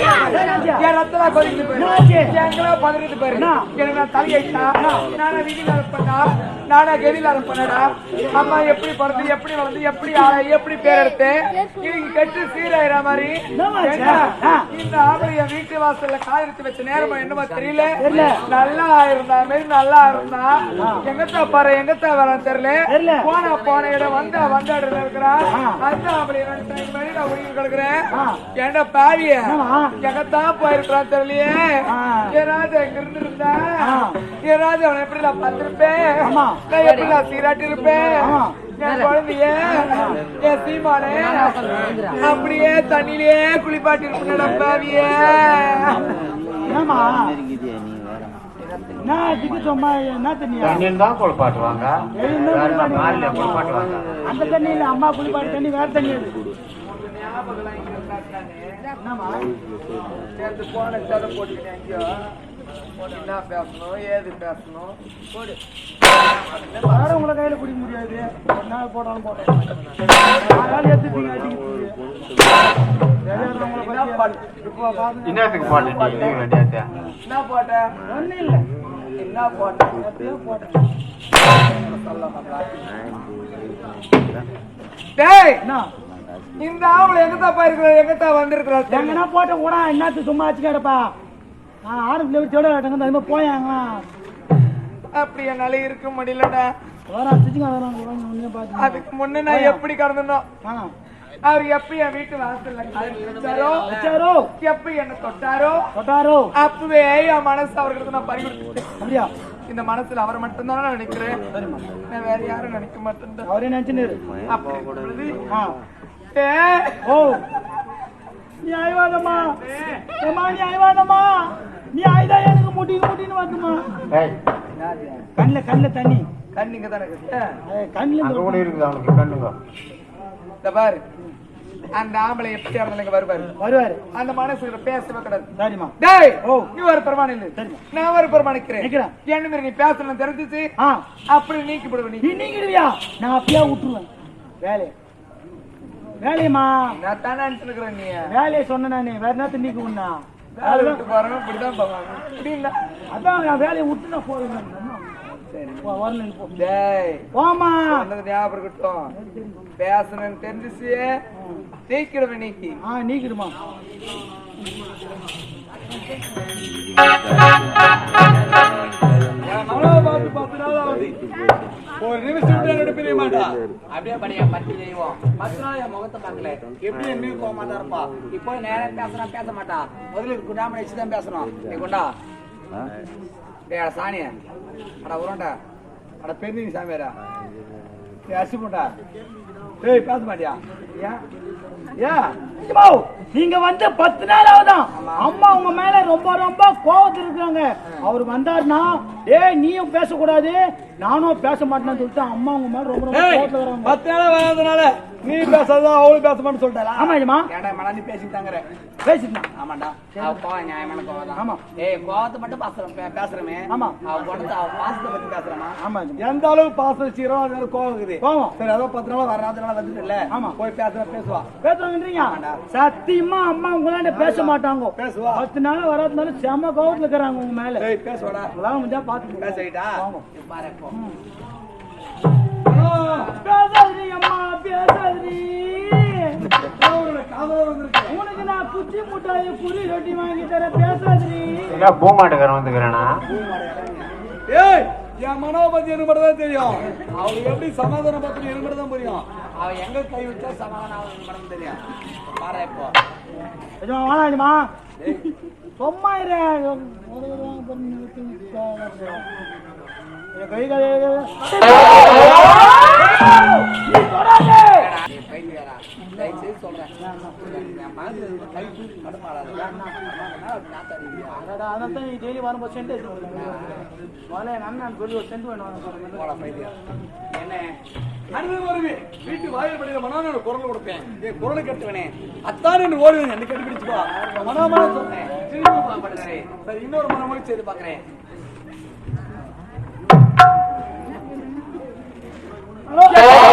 என் ரத்தம் கொதிக்குது பாரு. என்னாச்சு? எங்களோ பதறிது என்ன? எனக்கு நான் தலையைத்தா? நானா வீதியில இருப்பேனா? நானா கெதியில இருப்பேனடா? அம்மா எப்படி பிறந்து, எப்படி வளர்ந்து, எப்படி ஆள, எப்படி பேர் எடுத்து, இன்னைக்கு கெட்டு சீராயிர மாதிரி. என்னமாச்சு? இந்த ஆம்பளை என் வீட்டு வாசல்ல காயெடுத்து வச்ச நேரம் என்னமோ தெரியல நல்லா இருந்தா மாரி நல்லா இருந்தா எங்கத்தா பாரு எங்கத்தா வர தெரியல தெரியல. போன போன இடம் வந்த வந்த இடத்துல இருக்கிறான் ஆ. அந்த ஆம்பளை ரெண்டு மணி நான் உயிர் கிடக்குறேன் ஆ. பாவிய எங்கத்தான் போயிருக்கிறான் தெரியலையே ராஜா எங்க இருந்து? இருந்தா ராஜா அவனை எப்படி நான் பார்த்திருப்பேன். நான் எப்படி நான் சீராட்டி இருப்பேன். என் குழந்தைய என் சீமானே அப்படியே தண்ணியிலே குளிப்பாட்டி இருப்பேன் பாவிய? தண்ணியில் தான் குளிப்பாட்டுவாங்க. அந்த தண்ணி இல்ல அம்மா குளிப்பாட்டு தண்ணி வேற தண்ணி அது என்னம்மா நேத்து போன செலவு போட்டுக்கிட்டேன் எங்கேயோ போட்டு என்ன பேசணும் ஏது பேசணும் போடு வேற உங்களை கையில குடிக்க முடியாது ஒரு நாள் போட்டாலும் என்ன பாட்டு? இப்போ என்ன போட்ட இல்ல என்ன போட்ட எப்படியோ போட்டேன் சொல்ல இந்த ஆம்பளை எங்கத்தா போயிருக்கிற எங்கத்தா வந்திருக்கிற எங்கன்னா போட்ட கூட என்னத்து சும்மா வச்சு கிடப்பா நான் ஆரம்பத்தில் விட்டு செட கட்டுங்க அது மாதிரி போயாங்களா? அப்படி என்னால இருக்க முடியலடா. அதுக்கு முன்ன நான் எப்படி கடந்தனோ ஆ. அவர் எப்ப என் வீட்டு வாசல்ல வச்சாரோ? எப்ப என்ன தொட்டாரோ தொட்டாரோ? அப்பவே என் மனசு அவர்களுக்கு நான் பறி கொடுத்துட்டேன் அப்படியா? இந்த மனசுல அவர் மட்டும்தான் நான் நினைக்கிறேன். நான் வேற யாரும் நினைக்க மாட்டேன் அவரே நினைச்சுன்னு அப்படி டேய், ஓ. நீ ஆய்வாதம்மா ஏம்மா நீ ஆய்வாதம்மா நீ ஆய்தா எனக்கு முட்டின்னு முட்டின்னு வந்துமா ஏய். கண்ணில் கண்ணில் தண்ணி. கண் இங்க தானே கண்ணுல இருக்குது அவனுக்கு? கண்ணுங்க. பாரு. அந்த ஆம்பளை எப்படி இருந்தாலும் வருவாரு? வருவாரு. அந்த மனசுல பேசவே டேய் ஓ. நீ ஒரு பெருமான் இல்ல. நான் ஒரு பெருமான் நிக்கிறேன். என்ன மாதிரி நீ பேசணும் தெரிஞ்சிச்சு. அப்படி நீக்கி விடுவ நீ. நீ நீங்கிடுவியா நான் அப்படியே விட்டுருவேன். வேலையை வேலையம்மா நான் தானே நினைச்சுக்கிறேன் நீ. வேலையை சொன்ன நானே. வேற நேரத்தை நீக்க உண்ணா வேலை விட்டு போறவன் இப்படிதான் போவாங்க. அதான் நான் வேலையை விட்டு நான் போவேன் ஞாபகம் இருக்கட்டும். பேசணும்னு தெரிஞ்சிச்சு. நீக்கிடுவேன் நீக்கி. ஆ நீக்கிடுமா. ஒரு நிமிஷம் விட்டு பிரிய மாட்டா. அப்படியே படியா பத்தி செய்வோம் பத்து நாள் என் முகத்தை பார்க்கல. எப்படி என் மீது போக மாட்டா இருப்பா. இப்போ நேரம் பேசுறா பேச மாட்டா. முதல்ல குண்டாம வச்சு தான் பேசணும். நீ குண்டா. டேய் அட சாணிய? அட உருண்டா. அட பெருந்தி சாமியாரா? டேய் அரிசி போட்டா டேய் பேச மாட்டியா? ஏன்? நீங்க வந்து பத்து நாள் ஆகுதான். அம்மா உங்க மேல ரொம்ப ரொம்ப கோவத்துல இருக்காங்க. அவர் வந்தாருன்னா ஏய் நீயும் பேசக்கூடாது. நானும் பேச மாட்டேன்னு சொல்லிட்டு அம்மா உங்க மேல ரொம்ப ரொம்ப வராங்க. பத்து நாள் வராதனால நீ பேசாத அவளும் பேச மாட்டேன்னு சொல்லிட்டாரா ஆமா ஐயமா ஏடா மழை நீ பேசி தாங்கற? பேசிட்டேன் ஆமாண்டா. அவ கோவம் நியாயமான கோவம் ஆமா. ஏய் கோவத்தை மட்டும் பேசுறேன் பேசுறமே. ஆமா. அவ பாசத்தை பத்தி பேசுறமா ஆமா. எந்த அளவு பாசம் வச்சுக்கிறோம் அது மாதிரி கோவம் இருக்குது. கோவம். சரி அதோ பத்து நாள் வர நாள் வந்துட்டு இல்ல ஆமா. போய் பேசுற பேசுவா. பேசுவாங்கன்றீங்க? சத்தியமா அம்மா உங்களாண்ட பேச மாட்டாங்க. பேசுவா. பத்து நாள் வராதுனால செம கோவத்துல இருக்கிறாங்க உங்க மேல. ஏய் பேசுவாடா. உங்களால முடிஞ்சா பாத்து பேசிக்கிட்டா பாரு இப்போ பேசாதீ அம்மா பேசாதீ உனக்கு நான் குச்சி முட்டாய் புரி ரொட்டி வாங்கி தரேன் பேசாதீ பூமாட்டுக்காரன் வந்துக்கிறேனா? ஏய் என் மனோபதி எனக்கு மட்டும் தான் தெரியும். அவளுக்கு எப்படி சமாதானம் பார்த்து எனக்கு மட்டும் தான் புரியும். அவ எங்க கை வச்சா சமாதானம் ஆகும் தெரியும். பாரு இப்போ. எஜமா வாடாடிமா சும்மா இரு. டெய்லி வரும்போது சென்ட் முதல்ல என் அண்ணன் சொல்லி ஒரு சென்ட் வேணும் போடா, பைத்தியம். என்ன அனுபவம் வருவே வீட்டு வாயில் படிக்கிற மனோனோட குரல் கொடுப்பேன் என் குரலை கட்டுவனே அத்தான் என்று ஓடுவேன் என்ன கண்டுபிடிச்சுப்பா மனோமன சொன்னேன் திரும்பி பா, சரி இன்னொரு மனமொழி செய்து பாக்குறேன் Yeah. Oh.